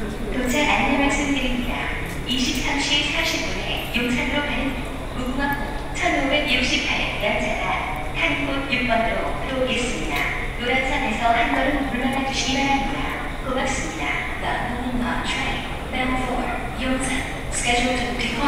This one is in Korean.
교체 안내 말씀드립니다. 23시 40분에 용산로 가는 문화호 1568 연차가 한곳 6번으로 또 있습니다. 노란선에서 한 걸음 물러나 주시기 바랍니다. 고맙습니다. The Moon Train, Bound for 용산, scheduled to